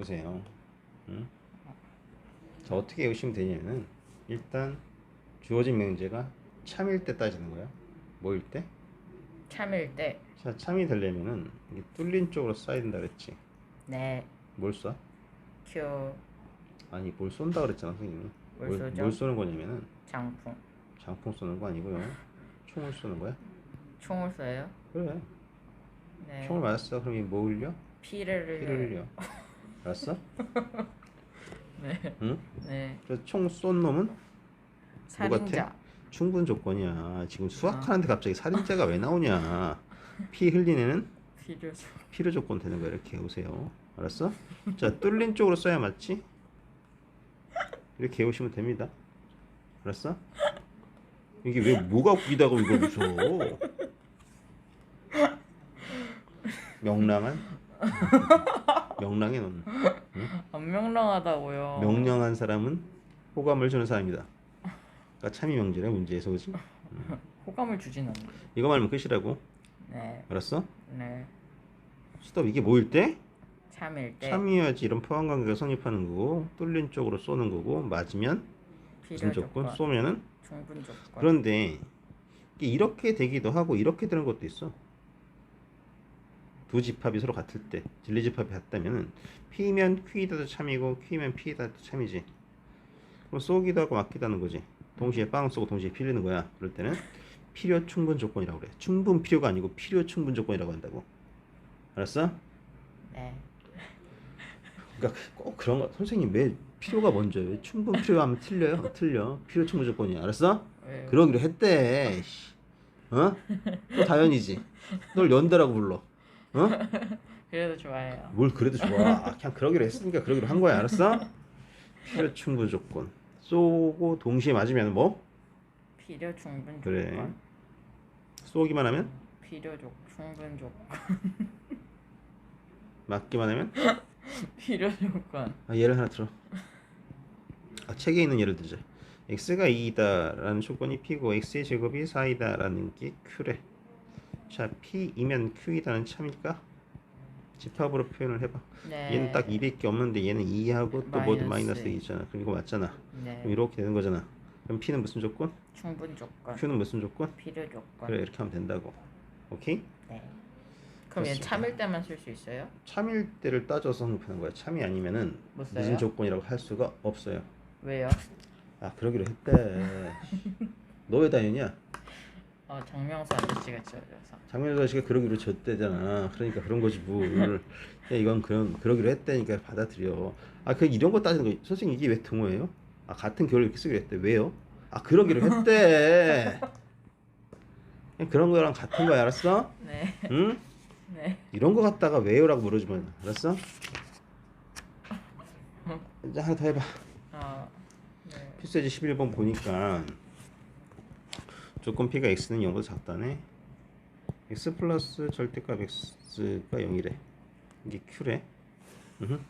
해보세요. 응? 자 어떻게 외우시면 되냐면은 일단 주어진 명제가 참일 때 따지는 거야. 뭐일 때? 참일 때. 자 참이 되려면은 이게 뚫린 쪽으로 쏴야 된다 그랬지. 네. 뭘 쏴? 큐. 아니 뭘 쏜다 그랬잖아 선생님이. 뭘 쏘죠? 뭘 쏘는 거냐면은 장풍. 장풍 쏘는 거 아니고요. 총을 쏘는 거야. 총을 쏴요? 그래. 네. 총을 맞았어. 그럼 이 뭐 흘려? 피를 흘려요. 피를 흘려. 알았어? 네. 응? 네. 그래서 총 쏜 놈은 살인자. 충분 조건이야. 지금 수학하는데 갑자기 살인자가 왜 나오냐? 피 흘린 애는 필요죠. 필요 조건 되는 거야. 이렇게 해보세요. 알았어? 자, 뚫린 쪽으로 써야 맞지? 이렇게 해오시면 됩니다. 알았어? 이게 왜 뭐가 웃기다고 이걸 웃어? 명랑한? 명랑해 너는. 안 명랑하다고요. 명령한 사람은 호감을 주는 사람이다. 그러니까 참이 명제네 문제에서 그지? 호감을 주진 않는데. 이거 말면 끝이라고. 네. 알았어? 네. 스톱 이게 뭐일 때? 참일 때. 참이어야지 이런 포함 관계가 성립하는 거고 뚫린 쪽으로 쏘는 거고 맞으면 무슨 조건? 쏘면은 충분 조건. 그런데 이렇게 되기도 하고 이렇게 되는 것도 있어. 두 집합이 서로 같을 때 진리 집합이 같다면은 P면 Q이다도 참이고 Q면 P이다도 참이지. 그럼 쏘기도 하고 맞기도 하는 거지. 동시에 빵 쏘고 동시에 필리는 거야. 그럴 때는 필요 충분 조건이라고 그래. 충분 필요가 아니고 필요 충분 조건이라고 한다고. 알았어? 네. 그러니까 꼭 그런 거 선생님 왜 필요가 먼저 왜 충분 필요 하면 틀려요? 틀려. 필요 충분 조건이야. 알았어? 왜? 그러기로 했대. 씨. 어? 또 다현이지. 널 연대라고 불러. 어? 그래도 좋아해요. 뭘 그래도 좋아. 아, 그냥 그러기로 했으니까 그러기로 한 거야. 알았어? 필요 충분 조건. 쏘고 동시에 맞으면 뭐? 필요 충분 그래. 조건. 쏘기만 하면? 필요 조 충분 조건. 맞기만 하면? 필요 조건. 아, 예를 하나 들어. 아, 책에 있는 예를 들자. x가 2이다라는 조건이 p고 x의 제곱이 4이다라는 게 q래. 자, p이면 q이다는 참일까? 집합으로 표현을 해봐. 네. 얘는 딱 200개 없는데 얘는 2하고 또 모두 마이너스 마이너스 2잖아. 그럼 이거 맞잖아. 네. 그럼 이렇게 되는 거잖아. 그럼 p는 무슨 조건? 충분 조건. q는 무슨 조건? 필요 조건. 그래 이렇게 하면 된다고. 오케이? 네. 그럼 얘. 참일 때만 쓸 수 있어요? 참일 때를 따져서 성립하는 거야. 참이 아니면은? 무슨 조건이라고 할 수가 없어요. 왜요? 아 그러기로 했대. 너 왜 다녔냐? 어 정명수 아저씨가 지어줘서. 장면조 아저씨가 그러기로 졌대잖아. 그러니까 그런 거지 뭘. 야, 이건 그런 그러기로 했다니까 받아들여. 아 그 이런 거 따지는 거 선생님 이게 왜 등호예요? 아 같은 결을 이렇게 쓰기로 했대. 왜요? 아 그러기로 했대. 그런 거랑 같은 거야 알았어? 네. 응? 네. 이런 거 갖다가 왜요 라고 물어주면 알았어? 이제 하나 더 해봐. 어. 네. 필수지 11번 보니까 조건 P가 X는 0보다 작다네. X 플러스 절대값 X가 0이래. 이게 Q래. 으흠.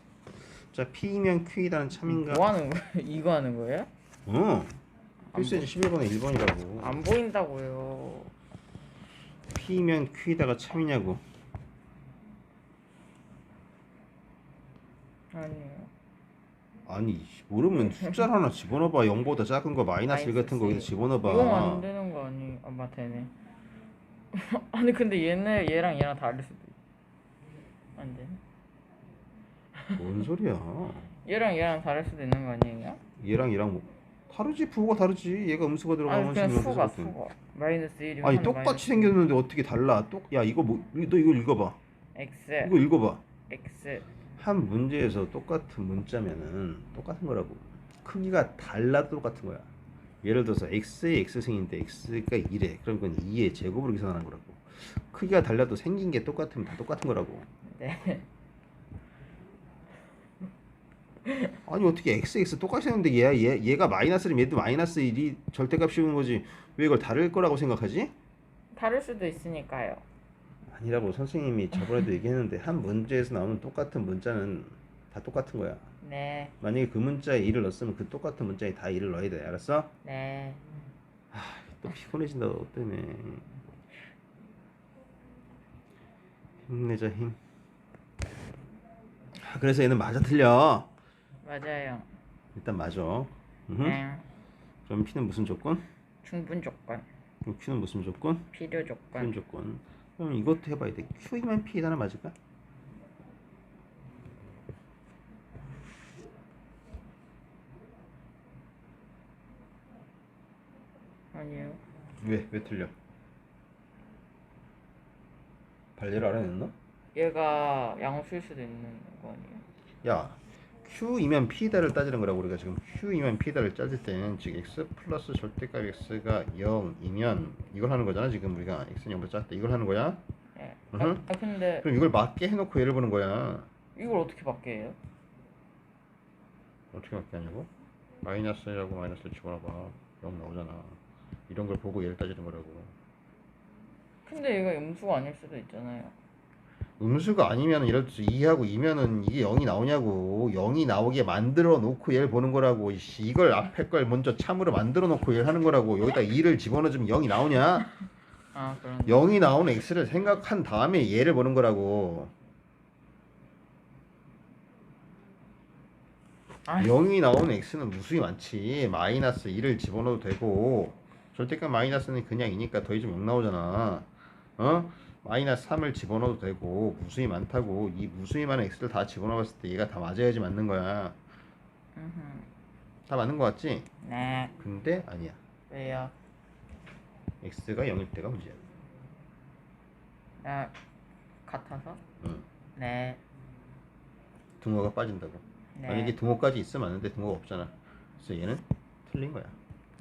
자 P면 Q이라는 참인가? 뭐 하는 거예요? 이거 하는 거예요? 어. 필수지 11번에 1번이라고. 안 보인다고요. P면 Q이다가 참이냐고. 아니에요. 아니 모르면 숫자를 하나 집어넣어봐. 0보다 작은 거 마이너스 1 같은 거 여기다 집어넣어봐. 이건 안 되는 거 아니? 아 맞다네. 아니 근데 얘네 얘랑 얘랑 다를 수도 있. 안 돼. 뭔 소리야? 얘랑 얘랑 다를 수도 있는 거 아니에요? 얘랑 얘랑 뭐 다르지 부호가 다르지 얘가 음수가 들어가면 아니 그냥 수가. 수가 마이너스 1이 아니 똑같이 생겼는데 어떻게 달라 똑야 이거 뭐 너 이거 읽어봐 x 이거 읽어봐 x 한 문제에서 똑같은 문자면은 똑같은 거라고 크기가 달라도 똑같은 거야 예를 들어서 x의 x승인데 x가 2래 그럼 그건 2의 제곱으로 계산하는 거라고 크기가 달라도 생긴 게 똑같으면 다 똑같은 거라고 네. 아니 어떻게 x x 똑같이 생겼는데 얘, 얘, 얘가 마이너스면 얘도 마이너스 1이 절대값 씌우는 거지 왜 이걸 다를 거라고 생각하지? 다를 수도 있으니까요. 아니라고 선생님이 저번에도 얘기했는데 한 문제에서 나오는 똑같은 문자는 다 똑같은 거야. 네. 만약에 그 문자에 2를 넣었으면 그 똑같은 문자에 다 2를 넣어야 돼. 알았어? 네. 또 피곤해진다 너 때문에. 힘내자 힘. 하, 자, 그래서 얘는 맞아 틀려. 맞아요. 일단 맞아. 음. 네. 그럼 P는 무슨 조건? 충분 조건, 그럼 Q는 무슨 조건? 필요 조건. 조건. 그럼 이것도 해봐야 돼. Q이면 P이다는 맞을까? 아니요. 왜? 왜 틀려? 발리를 알아냈나? 얘가 양수일 수도 있는 거 아니에요? 야, Q이면 P다를 따지는 거라고 우리가 지금 Q이면 P다를 따질 때는 즉 X 플러스 절대값 X가 0이면 이걸 하는 거잖아 지금 우리가 X는 0보다 작다 이걸 하는 거야 네. 으흠. 아, 아 근데 그럼 이걸 맞게 해놓고 얘를 보는 거야 이걸 어떻게 받게 해요? 어떻게 맞게 하냐고? 마이너스라고 마이너스를 집어넣어봐 0 나오잖아 이런 걸 보고 얘를 따지는 거라고. 근데 얘가 음수가 아닐 수도 있잖아요. 음수가 아니면 이럴 때 2하고 2면은 이게 0이 나오냐고. 0이 나오게 만들어 놓고 얘를 보는 거라고. 이씨, 이걸 앞에 걸 먼저 참으로 만들어 놓고 얘를 하는 거라고. 여기다 2를 집어넣으면 0이 나오냐? 아 그런. 0이 나오는 x를 생각한 다음에 얘를 보는 거라고. 아 0이 나오는 x는 무수히 많지. 마이너스 2를 집어넣어도 되고 절대값 마이너스는 그냥 이니까 더해주면 0 나오잖아 어? 마이너스 3을 집어넣어도 되고 무수히 많다고 이 무수히 많은 x를 다 집어넣었을 때 얘가 다 맞아야지 맞는 거야 음흠. 다 맞는 거 같지? 네. 근데 아니야 왜요? x가 0일 때가 문제야 아 같아서? 응. 네. 등호가 빠진다고 네. 만약에 등호까지 있으면 맞는데 등호가 없잖아 그래서 얘는 틀린 거야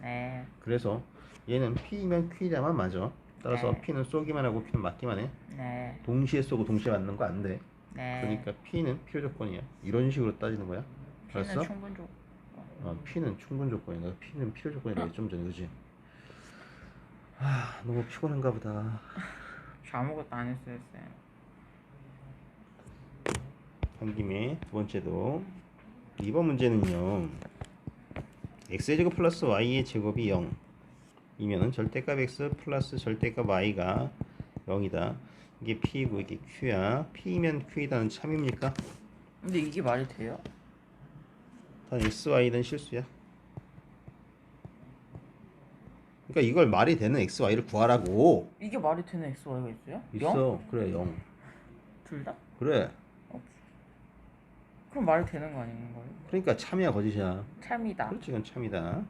네. 그래서 얘는 P면 Q다만 맞아. 따라서 네. P는 쏘기만 하고 Q는 맞기만 해. 네. 동시에 쏘고 동시에 맞는 거 안 돼. 네. 그러니까 P는 필요 조건이야. 이런 식으로 따지는 거야. P는 알았어? 충분 조건. 어, P는 충분 조건이야. 너 P는 필요 조건이라고 했좀 전에 그지? 아 너무 피곤한가 보다. 저 아무것도 안 했어요. 쌤. 한 김에 두 번째도 2번 문제는요. X의 제곱 플러스 y의 제곱이 0 이면은 절대값 x 플러스 절대값 y가 0이다. 이게 p이고 이게 q야. p면 q이다는 참입니까? 근데 이게 말이 돼요? 단 x, y는 실수야. 그러니까 이걸 말이 되는 x, y를 구하라고. 이게 말이 되는 X, Y가 있어요? 있어. 그래 0. 둘 다? 그래. 그럼 말이 되는 거 아닌 거예요? 그러니까 참이야 거짓이야. 참이다. 그렇지 이건 참이다.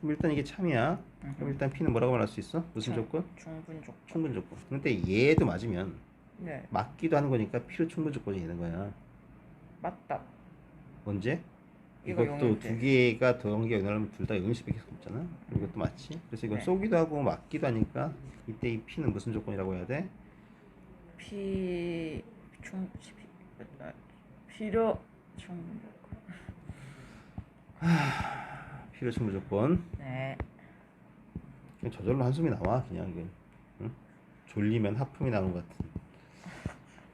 그럼 일단 이게 참이야. 그럼 일단 p는 뭐라고 말할 수 있어? 무슨 참. 조건? 충분 조건. 충분 조건. 근데 얘도 맞으면 네. 맞기도 하는 거니까 필요 충분 조건이 되는 거야. 맞다. 언제? 이거 이것도 영일 두 때. 개가 개가 더한 게 연하면 둘다 0일수밖에 없잖아. 그리고 이것도 맞지. 그래서 이건 네. 쏘기도 하고 맞기도 하니까 이때 이 p는 무슨 조건이라고 해야 돼? 피... 충... 피... 아, 필요... 충분 조건. 필요 충분 조건. 네. 그냥 저절로 한숨이 나와 그냥 이게. 응? 졸리면 하품이 나오는 것 같은.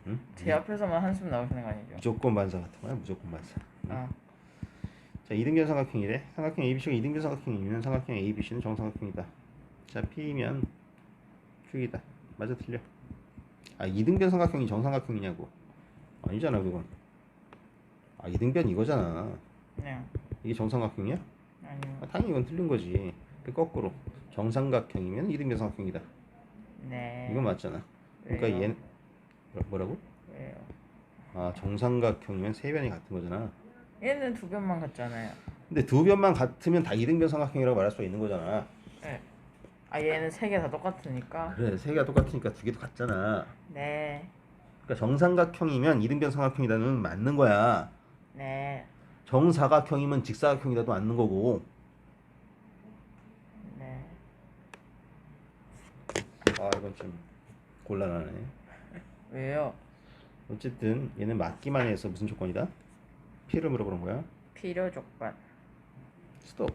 응? 제 앞에서만 한숨 나오시는 거 아니죠? 무조건 반사 같은 거야. 무조건 반사. 응? 아, 자, 이등변 삼각형이래. 삼각형 ABC가 이등변 삼각형이면 삼각형 ABC는 정삼각형이다. 자, P면 Q이다. 맞아 틀려. 아, 이등변 삼각형이 정삼각형이냐고. 아니잖아, 그건. 아, 이등변 이거잖아. 네. 이게 정삼각형이야? 아니요. 아, 당연히 이건 틀린 거지. 그 거꾸로 정삼각형이면 이등변 삼각형이다. 네. 이건 맞잖아. 그러니까 왜요? 얘는 뭐라고? 왜요? 아, 정삼각형이면 세 변이 같은 거잖아. 얘는 두 변만 같잖아요. 근데 두 변만 같으면 다 이등변 삼각형이라고 말할 수가 있는 거잖아. 네. 아 얘는 세 개 다 똑같으니까. 그래, 세 개가 똑같으니까 두 개도 같잖아. 네. 그러니까 정삼각형이면 이등변 삼각형이다는 맞는 거야. 네. 정사각형이면 직사각형이다도 맞는 거고. 네. 아 이건 좀 곤란하네. 왜요? 어쨌든 얘는 맞기만 해서 무슨 조건이다? P를 물어보는 거야. 필요 조건. 스톱.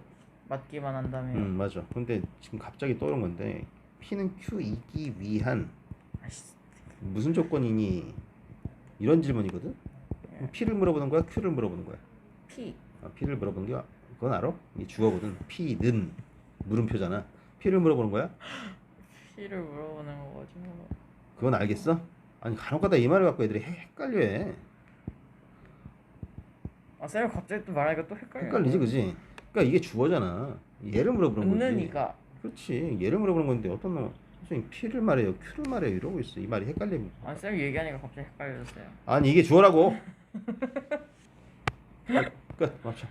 맞기만 한다면. 음 맞아. 근데 지금 갑자기 떠오른 건데 P는 Q이기 위한. 무슨 조건이니? 이런 질문이거든. P를 물어보는 거야? Q를 물어보는 거야? P. 아, P를 물어보는 게 그건 알아? 이게 주어거든. P는 물음표잖아. P를 물어보는 거야? P를 물어보는 거지 뭐. 그건 알겠어? 아니 간혹가다 이 말을 갖고 애들이 헷- 헷갈려해. 아 쌤이 갑자기 또 말하니까 또 헷갈려. 헷갈리지 그지? 그러니까 이게 주어잖아. 얘를 물어보는 거지. 은는이가 그렇지. 얘를 물어보는 건데 어떤 놈 선생님 P를 말해요, Q를 말해요 이러고 있어. 이 말이 헷갈리면. 아 쌤이 얘기하니까 갑자기 헷갈렸어요. 아니 이게 주어라고. 끝 맞춰.